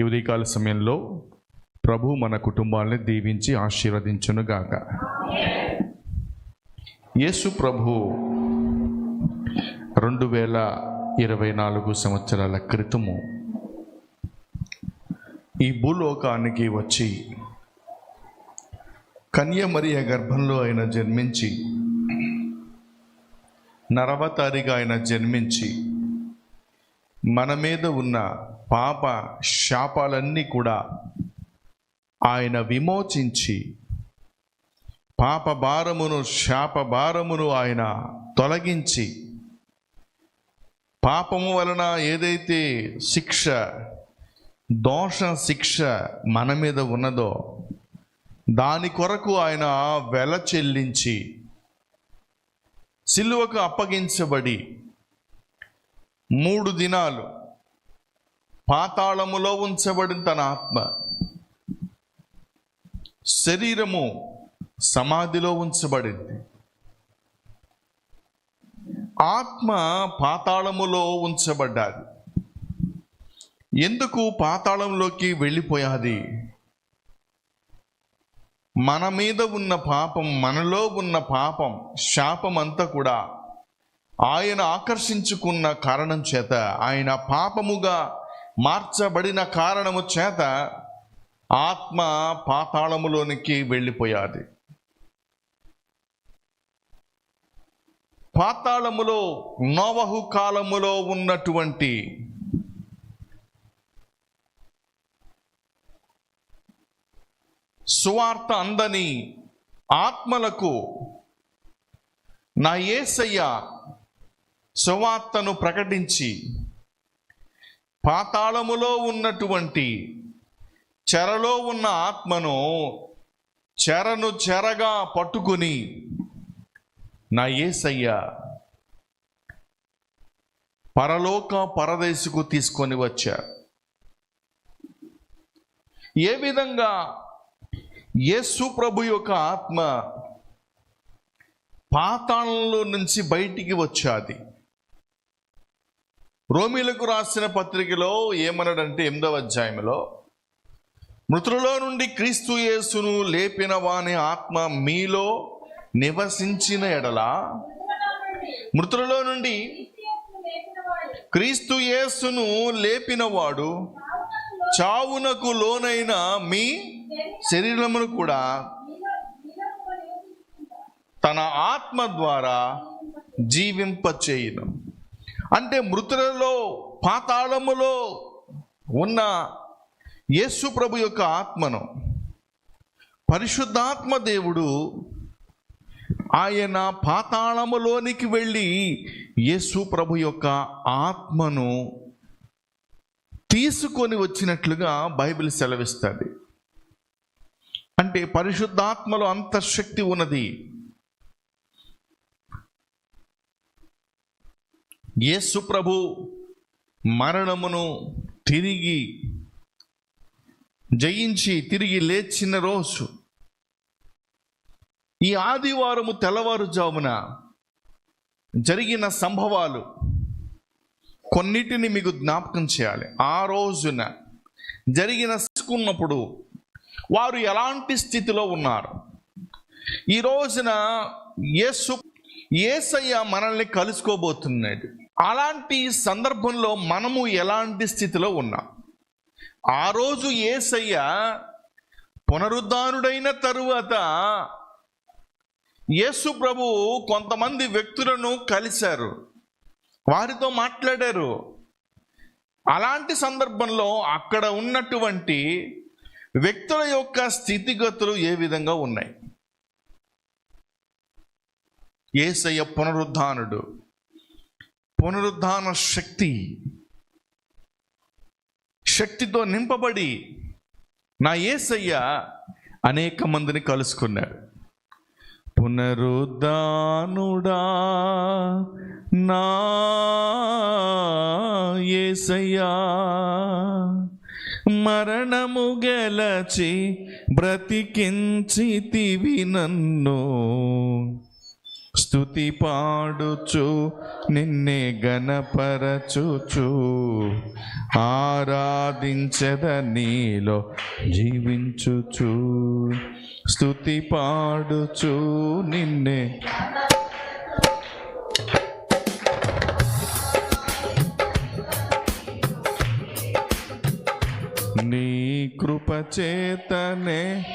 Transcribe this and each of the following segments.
ఈ ఉదయకాల సమయంలో ప్రభు మన కుటుంబాలని దీవించి ఆశీర్వదించునుగాక. యేసు ప్రభు రెండు వేల ఇరవై నాలుగు సంవత్సరాల క్రితము ఈ భూలోకానికి వచ్చి కన్యమరియ గర్భంలో ఆయన జన్మించి నరవతారిగా ఆయన జన్మించి మన మీద ఉన్న పాప శాపాలన్నీ కూడా ఆయన విమోచించి పాప భారమును శాప భారమును ఆయన తొలగించి పాపము వలన ఏదైతే శిక్ష దోష శిక్ష మన మీద ఉన్నదో దాని కొరకు ఆయన వెల చెల్లించి సిల్వకు అప్పగించబడి మూడు దినాలు పాతాళములో ఉంచబడిన తన ఆత్మ. శరీరము సమాధిలో ఉంచబడింది. ఆత్మ పాతాళములో ఉంచబడ్డాది. ఎందుకు పాతాళంలోకి వెళ్ళిపోయాది? మన మీద ఉన్న పాపం మనలో ఉన్న పాపం శాపం అంతా కూడా ఆయన ఆకర్షించుకున్న కారణం చేత ఆయన పాపముగా మార్చబడిన కారణము చేత ఆత్మ పాతాళములోనికి వెళ్ళిపోయాది. పాతాళములో నోవహు కాలములో ఉన్నటువంటి సువార్త అందని ఆత్మలకు నా ఏసయ్య సువార్తను ప్రకటించి పాతాళములో ఉన్నటువంటి చెరలో ఉన్న ఆత్మను చెరను చెరగా పట్టుకుని నా ఏసయ్య పరలోక పరదేశకు తీసుకొని వచ్చా. ఏ విధంగా యేసు ప్రభు యొక్క ఆత్మ పాతాళంలో నుంచి బయటికి వచ్చాది? రోమిలకు రాసిన పత్రికలో ఏమన్నాడంటే ఎనిమిదవ అధ్యాయంలో మృతులలో నుండి క్రీస్తు యేసును లేపిన వాని ఆత్మ మీలో నివసించిన ఎడల మృతులలో నుండి క్రీస్తు యేసును లేపినవాడు చావునకు లోనైన మీ శరీరమును కూడా తన ఆత్మ ద్వారా జీవింపచేయును. అంటే మృతులలో పాతాళములో ఉన్న యేసు ప్రభు యొక్క ఆత్మను పరిశుద్ధాత్మ దేవుడు ఆయన పాతాళములోనికి వెళ్ళి యేసు ప్రభు యొక్క ఆత్మను తీసుకొని వచ్చినట్లుగా బైబిల్ సెలవిస్తుంది. అంటే పరిశుద్ధాత్మలో అంతఃశక్తి ఉన్నది. యేసు ప్రభు మరణమును తిరిగి జయించి తిరిగి లేచిన రోజు ఈ ఆదివారము తెల్లవారుజామున జరిగిన సంభవాలు కొన్నిటిని మీకు జ్ఞాపకం చేయాలి. ఆ రోజున జరిగిన తీసుకున్నప్పుడు వారు ఎలాంటి స్థితిలో ఉన్నారు? ఈ రోజున యేసు ఏసయ్య మనల్ని కలుసుకోబోతున్నాడు. అలాంటి సందర్భంలో మనము ఎలాంటి స్థితిలో ఉన్నాం? ఆ రోజు ఏసయ్య పునరుద్ధానుడైన తరువాత యేసు ప్రభు కొంతమంది వ్యక్తులను కలిశారు. వారితో మాట్లాడారు. అలాంటి సందర్భంలో అక్కడ ఉన్నటువంటి వ్యక్తుల యొక్క స్థితిగతులు ఏ విధంగా ఉన్నాయి? ఏసయ్య పునరుద్ధానుడు. పునరుద్ధాన శక్తి. శక్తితో నింపబడి నా ఏసయ్య అనేక మందిని కలుసుకున్నాడు. పునరుద్ధానుడా నా ఏసయ్యా మరణము గెలచి బ్రతికించితివి నన్ను. స్థుతి పాడుచు నిన్నే గణపరచుచు ఆరాధించద నీలో జీవించుచు. స్థుతి పాడుచు నిన్నే నీ కృపచేతనే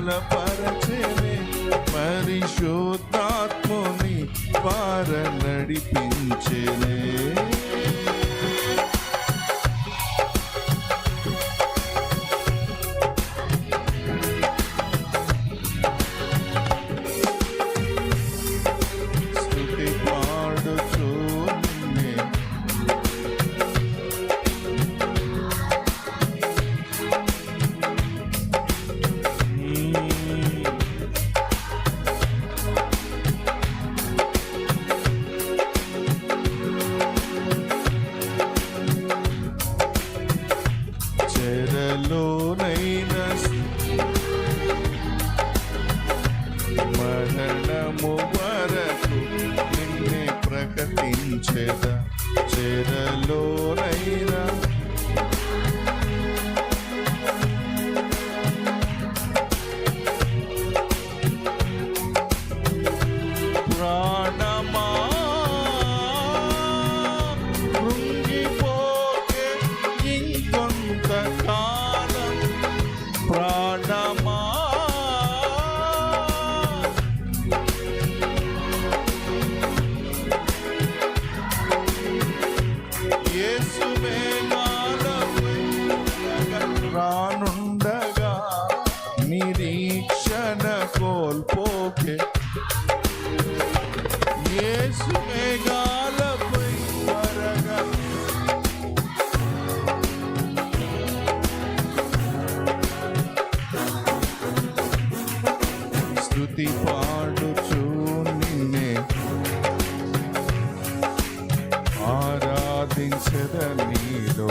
బలపరచనే పరిశోధాత్మని వార నడిపించనే. నివసించద నీలో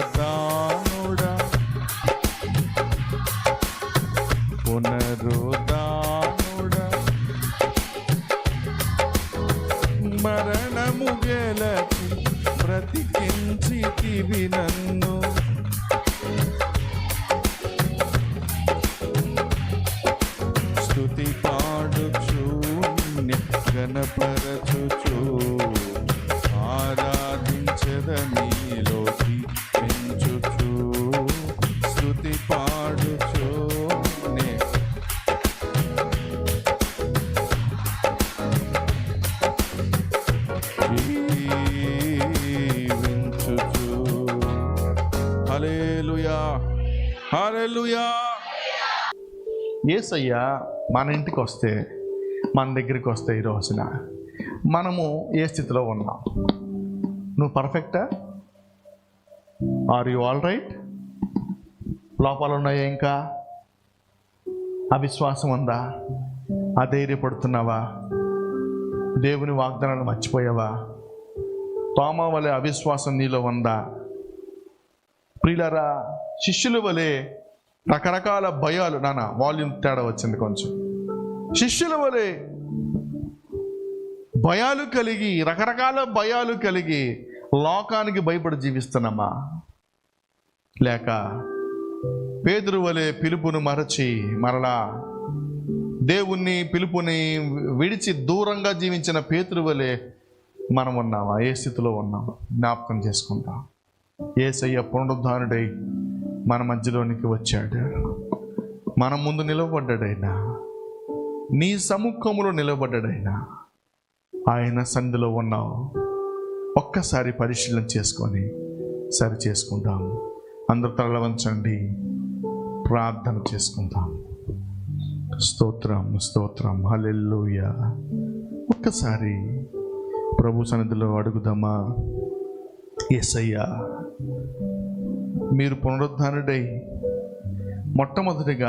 పునరుదానుడా పునరుదానుడా మరణము గెలకి ప్రతి పిలిచివి నన్ను. స్థుతి పాడుచు గణపరచుచు ఆరాధించదని ఏసయ్య మన ఇంటికి వస్తే మన దగ్గరికి వస్తే ఈ రోజున మనము ఏ స్థితిలో ఉన్నాం? నువ్వు పర్ఫెక్టా? ఆర్ యు ఆల్ రైట్ లోపాలు ఉన్నాయా ఇంకా? అవిశ్వాసం ఉందా? అధైర్యపడుతున్నావా? దేవుని వాగ్దానాలు మర్చిపోయావా? తోమ వలె అవిశ్వాసం నీలో ఉందా? ప్రియులరా శిష్యుల వలె రకరకాల భయాలు నాన్న వాల్యూమ్ తేడా వచ్చింది కొంచెం. శిష్యుల వలె భయాలు కలిగి రకరకాల భయాలు కలిగి లోకానికి భయపడి జీవిస్తున్నామా? లేక పేదరు వలె పిలుపును మరచి మరలా దేవుణ్ణి పిలుపుని విడిచి దూరంగా జీవించిన పేతురు వలె మనం ఉన్నామా? ఏ స్థితిలో ఉన్నామా? జ్ఞాపకం చేసుకుంటాం ఏసయ్య పునరుద్ధానుడై మన మధ్యలోనికి వచ్చాడు. మన ముందు నిలబడ్డాడైనా నీ సముఖంలో నిలబడ్డాడైనా ఆయన సంధిలో ఉన్నావు. ఒక్కసారి పరిశీలన చేసుకొని సరి చేసుకుంటాం అందరు తలవంచండి ప్రార్థన చేసుకుందాం. స్తోత్రం స్తోత్రం. హలెల్లుయ. ఒక్కసారి ప్రభు సన్నిధిలో అడుగుదామా? ఎస్అయ్యా మీరు పునరుద్ధానుడై మొట్టమొదటిగా